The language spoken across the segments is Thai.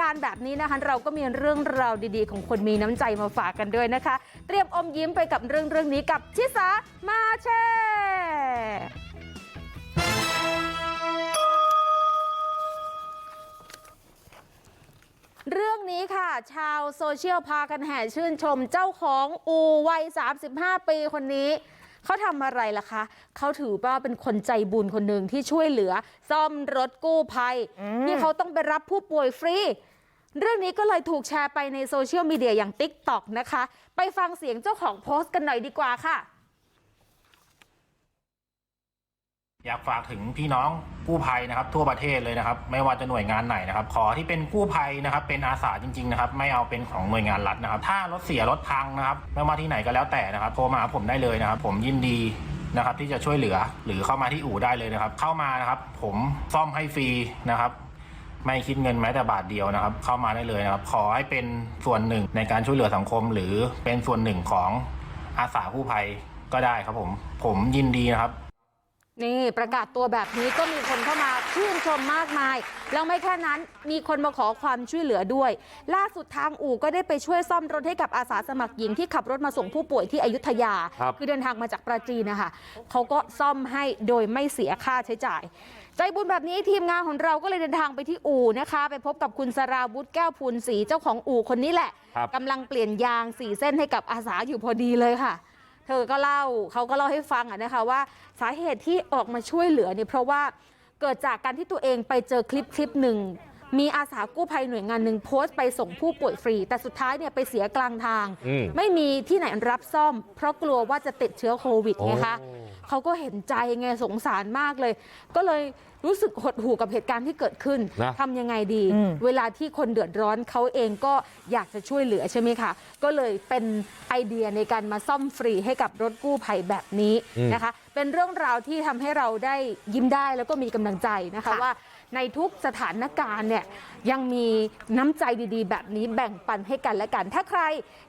การณ์แบบนี้นะคะ เราก็มีเรื่องราวดีๆ ของคนมีน้ำใจมาฝากกันด้วยนะคะ เตรียมอมยิ้มไปกับเรื่องเรื่องนี้กับชิสามาแชร์เรื่องนี้ค่ะ ชาวโซเชียลพากันแห่ชื่นชมเจ้าของอูวัย 35 ปีคนนี้ เขาทำอะไรล่ะคะเขาถือว่าเป็นคนใจบุญคนหนึ่งที่ช่วยเหลือซ่อมรถกู้ภัยที่เขาต้องไปรับผู้ป่วยฟรีเรื่องนี้ก็เลยถูกแชร์ไปในโซเชียลมีเดียอย่าง t ิ k t o k นะคะ ไปฟังเสียงเจ้าของโพสต์กันหน่อยดีกว่าค่ะ อยากฝากถึงพี่น้องกู้ภัยนะครับ ทั่วประเทศเลยนะครับ ไม่ว่าจะหน่วยงานไหนนะครับ ขอที่เป็นกู้ภัยนะครับ เป็นอาสาจริงๆนะครับ ไม่เอาเป็นของหน่วยงานรัฐนะครับ ถ้ารถเสียรถพังนะครับ ไม่ว่าที่ไหนก็แล้วแต่นะครับโทรมาหาผมได้เลยนะครับ ผมยินดีนะครับ ที่จะช่วยเหลือหรือเข้ามาที่อู่ได้เลยนะครับ เข้ามานะครับ ผมซ่อมให้ฟรีนะครับ ไม่คิดเงินแม้แต่บาทเดียวนะครับ เข้ามาได้เลยนะครับ ขอให้เป็นส่วนหนึ่งในการช่วยเหลือสังคม หรือเป็นส่วนหนึ่งของอาสากู้ภัยก็ได้ครับผม ผมยินดีนะครับ นี่ประกาศตัวแบบนี้ก็มีคนเข้ามาชื่นชมมากมาย แล้วไม่แค่นั้นมีคนมาขอความช่วยเหลือด้วย ล่าสุดทางอู่ก็ได้ไปช่วยซ่อมรถให้กับอาสาสมัครหญิงที่ขับรถมาส่งผู้ป่วยที่อยุธยาครับอเดินทางมาจากปราจีนนะคะเขาก็ซ่อมให้โดยไม่เสียค่าใช้จ่าย ใจบุญแบบนี้ทีมงานของเราก็เลยเดินทางไปที่อู่นะคะ ไปพบกับคุณสราวุฒิแก้วพูนศรีเจ้าของอู่คนนี้แหละครับ กำลังเปลี่ยนยางสีเส้นให้กับอาสาอยู่พอดีเลยค่ะ เธอก็เล่าเขาก็เล่าให้ฟังอะนะคะว่าสาเหตุที่ออกมาช่วยเหลือเนี่ยเพราะว่าเกิดจากการที่ตัวเองไปเจอคลิปคลิปหนึ่ง มีอาสากู้ภัยหน่วยงานหนึ่งโพสต์ไปส่งผู้ป่วยฟรี แต่สุดท้ายเนี่ยไปเสียกลางทางอืมไม่มีที่ไหนรับซ่อม เพราะกลัวว่าจะติดเชื้อโควิดไงคะโอ้เขาก็เห็นใจไงสงสารมากเลย ก็เลยรู้สึกหดหู่กับเหตุการณ์ที่เกิดขึ้นนะทำยังไงดีอืมเวลาที่คนเดือดร้อนเขาเองก็อยากจะช่วยเหลือใช่ไหมคะ ก็เลยเป็นไอเดียในการมาซ่อมฟรีให้กับรถกู้ภัยแบบนี้นะคะ เป็นเรื่องราวที่ทำให้เราได้ยิ้มได้แล้วก็มีกำลังใจนะคะค่ะว่าในทุกสถานการณ์เนี่ยยังมีน้ำใจดีๆ แบบนี้แบ่งปันให้กันและกัน ถ้าใคร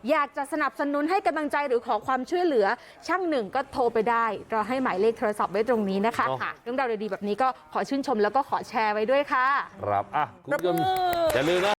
อยากจะสนับสนุนให้กำลังใจหรือขอความช่วยเหลือ ช่างหนึ่งก็โทรไปได้ เราให้หมายเลขโทรศัพท์ไว้ตรงนี้นะคะเนาะค่ะเรื่องราวดีๆแบบนี้ก็ขอชื่นชมแล้วก็ขอแชร์ไว้ด้วยค่ะ ครับอะคุณผู้ชมปรบมือออย่าลืมนะ